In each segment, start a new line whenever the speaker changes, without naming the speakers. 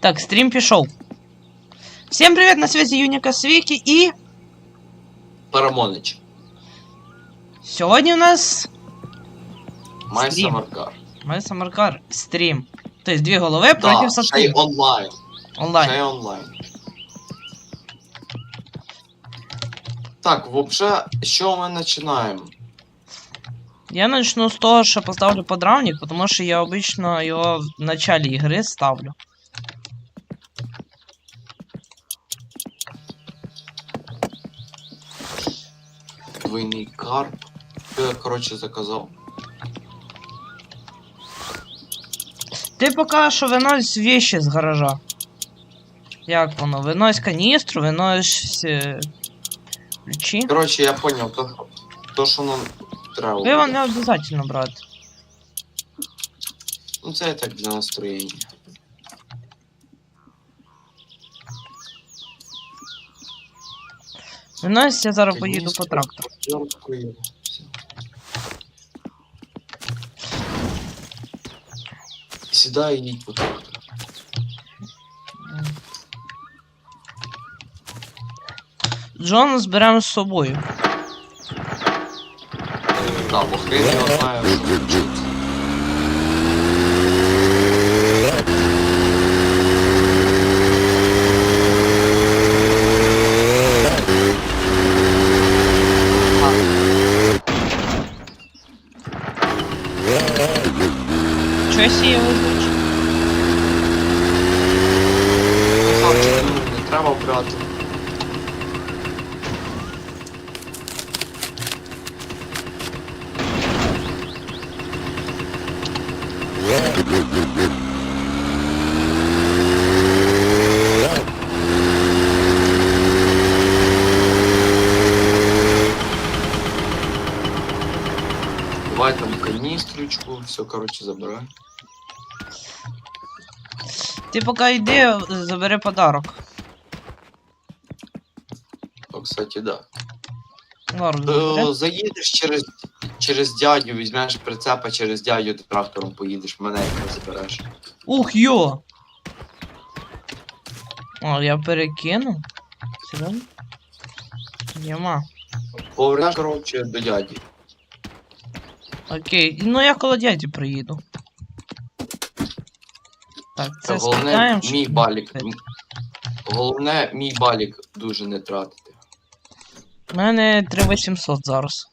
Так, стрім пішов. Всем привет, на связи Юника Свики и
Парамонич.
сегодня у нас
Май
Стрім.
Самаркар.
Май Самаркар стрім. То есть две головы против
Да, ще й
сатки
онлайн.
онлайн.
Ще й онлайн. Так, вообще, з чого ми починаємо?
Я начну с того, что поставлю подравник, потому что я обычно его в начале игры ставлю.
Двойний карп. Що я, коротше, заказав?
Ти поки що винось вещи з гаража. Як воно? Винось каністру, винось е, ключі.
Коротше, я поняв, то, то що нам треба.
Пиво не обов'язково брати.
Ну це я так для настроєння.
Винось я зараз поїду по трактору.
Сідай і по трактору.
Джона зберемо з собою.
Так, бо хрен його знає. що- Давай там каністрочку, все, короче, забирай.
Ти поки йди, забери подарок.
О, кстати, да.
Лару,
Е,
забери.
Заїдеш через, через дядю, візьмеш прицепа через дядю, ти трактором поїдеш, мене якраз забереш.
Ух, йо! О, я перекину. Серйозно? Нема.
Повернеш, коротше, до дяді.
Окей, ну я коло дяді приїду. Так,
Та
це
головне,
спитаємо.
мій балік. м- Головне, мій балік дуже не тратити.
У мене 3800 зараз.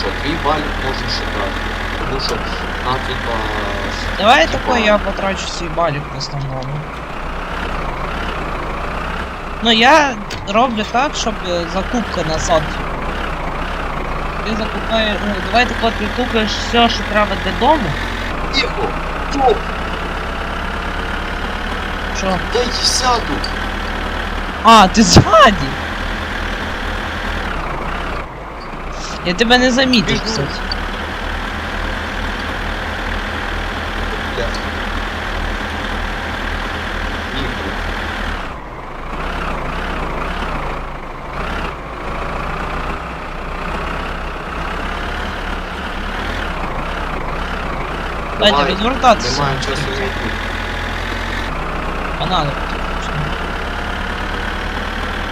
Хорошо. Твій балік можеш ще тратити. Тому що на типа.
Давай такой я потрачу свій балік в основному. Ну я роблю так, щоб е, закупка назад. Ти закупаєш. Ну, давай так от купиш все, що треба додому.
Тихо! Стоп!
Що?
Дай сяду!
А, ти ззаді! Я тебе не замітив, кстати. Дайте
Давай.
розвертатися.
Немає часу йти.
Погнали.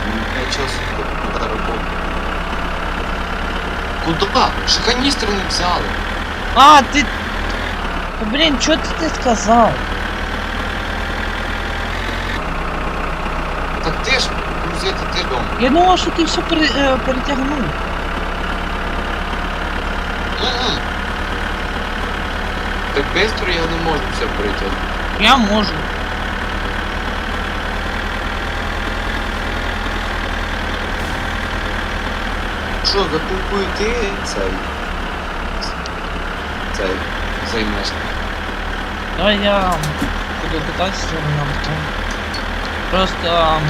Немає часу на роботу. Куда? Ще каністри не взяли.
А, ти. Та, Блін, що ти не сказав?
Так ти ж грузити ти дома.
Я думав, що ти все пере, е, перетягнув.
Мгм. Так быстро я не можу все пройти.
Я можу.
Що, закупуй ти цей. Цей. Займеш.
Давай я буду кататися за рулем. то Просто. ам,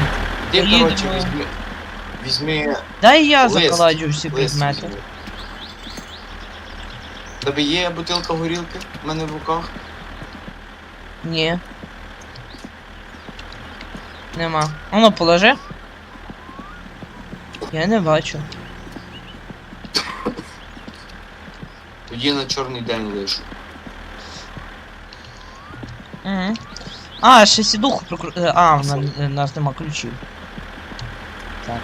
Ти,
Поїдемо.
коротше, візьми. Візьми.
Дай я
лист,
закладю всі
лист
предмети.
візьми. Тебе є бутилка горілки в мене в руках?
Ні. Нема. Воно положи. Я не бачу.
Тоді на чорний день лишу.
Угу. А, ще сідуху прикру... е, А, в нас, у нас нема ключів. Зараз.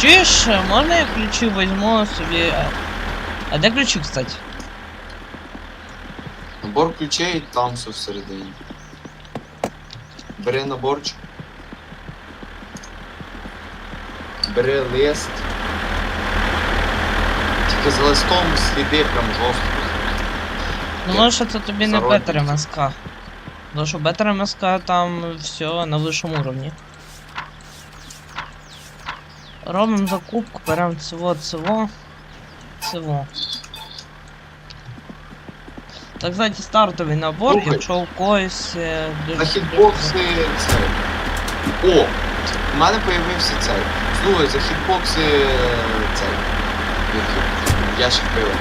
Чуєш, е, можна я ключі візьму собі. А, а де ключі, кстати?
Набор ключей там все всередині. Бери наборчик. Бери лист. Тільки за листом сліди прям жорстко.
Ну,
Як
це тобі не
зародиш.
Бетер МСК. Тому що Бетер МСК там все на вищому уровні. Робимо закупку, беремо цього, цього, цього. Так, кстати, стартовий набор,
Слухай.
якщо у когось. е,
На хітбокси цей. О! У мене появився цей. Слухай, за хітбокси е, цей. як його, Ящик пива.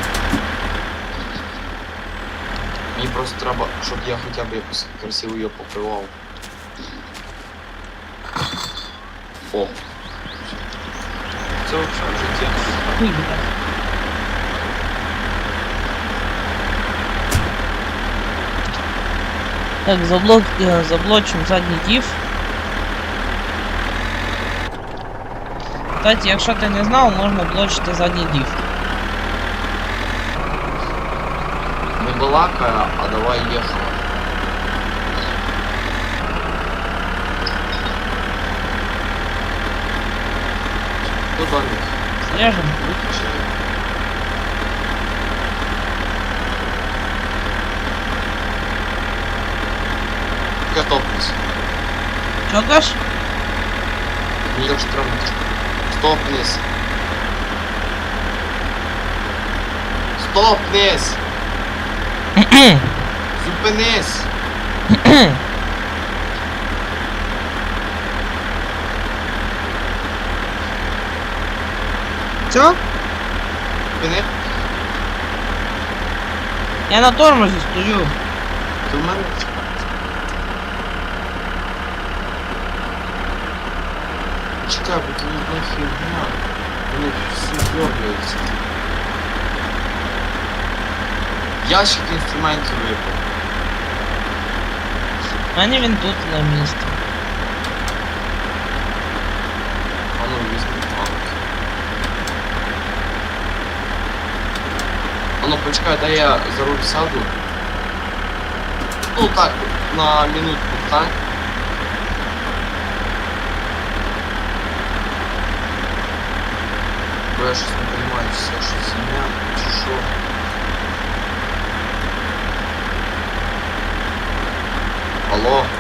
Мені просто треба, щоб я хоча б якось красиво його покривав. О. Це взагалі життя.
Хуй, блядь. Так, заблок, е, заблочим задній дів. Кстати, якщо ти не знав, можна блочити задній дів.
балакаю, а давай ехала. Кто
звонит?
Снежин.
Выключи. Готовность.
Чё дашь? Милштром. Стопнись. Стопнись! Зупинись!
Чо?
Зупини.
Я на тормозі стою.
Ти в мене? Чекай, бо тут одна фігня. Вони всі дергаються. Ящик інструментів випав.
У мене він тут на місці.
А ну візьми палки. А ну почекай, дай я за руль сяду. Ну так, на минутку, так? Бо я щось не розумію, все що сім'я, чи що. Алло.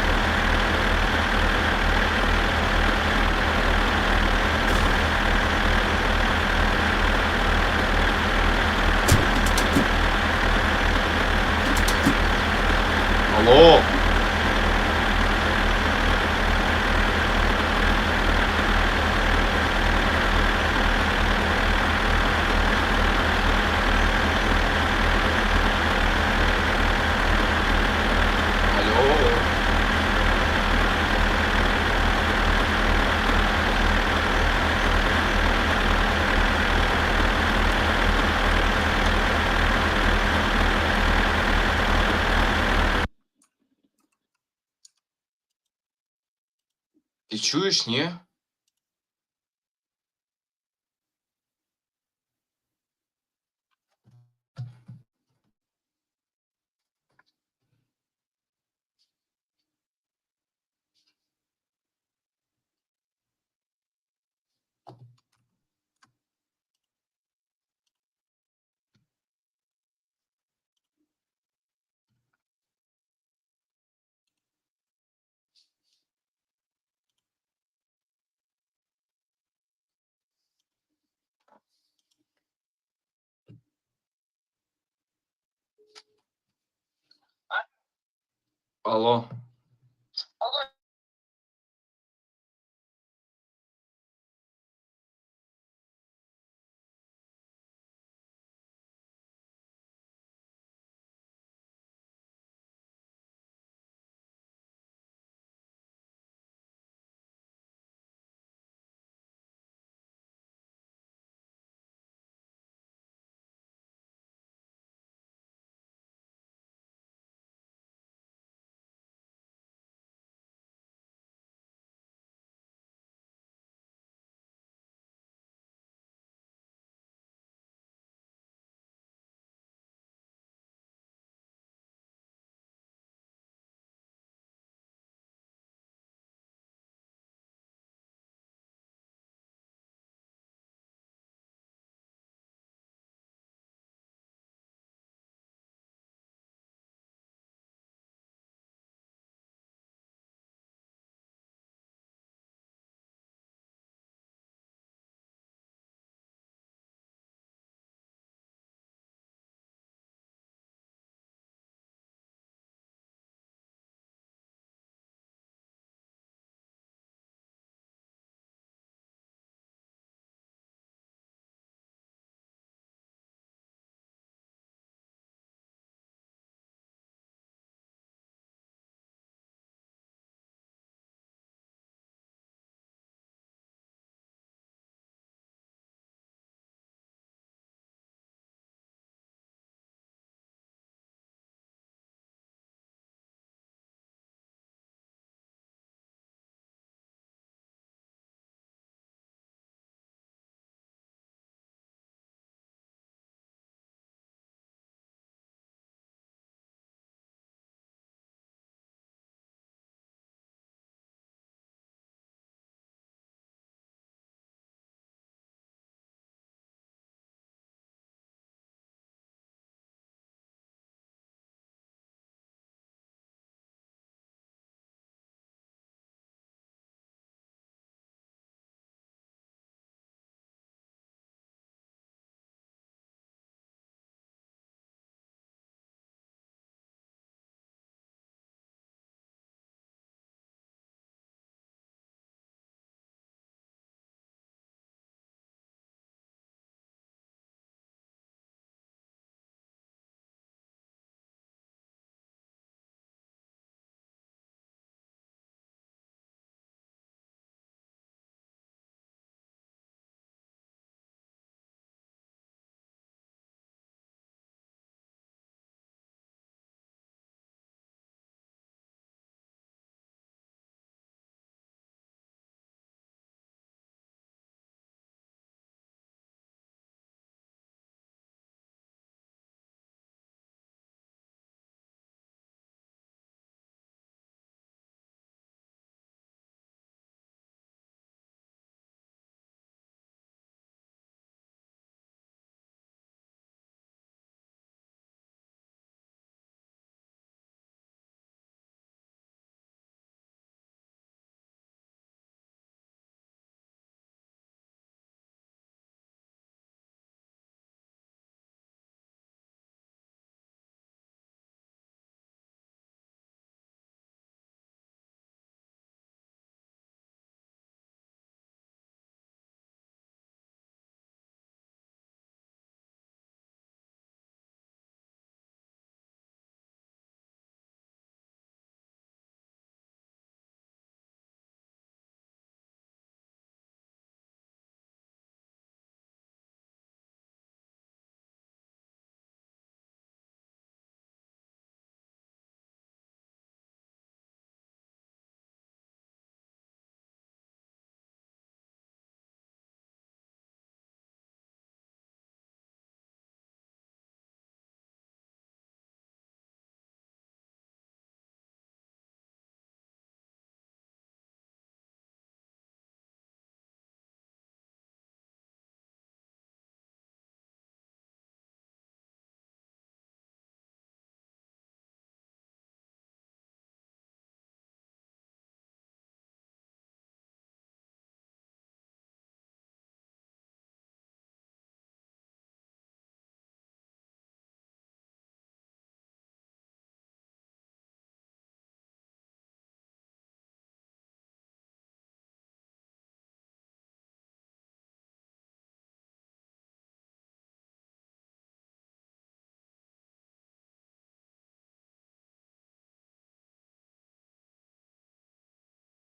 Ти чуєш, ні? Falou.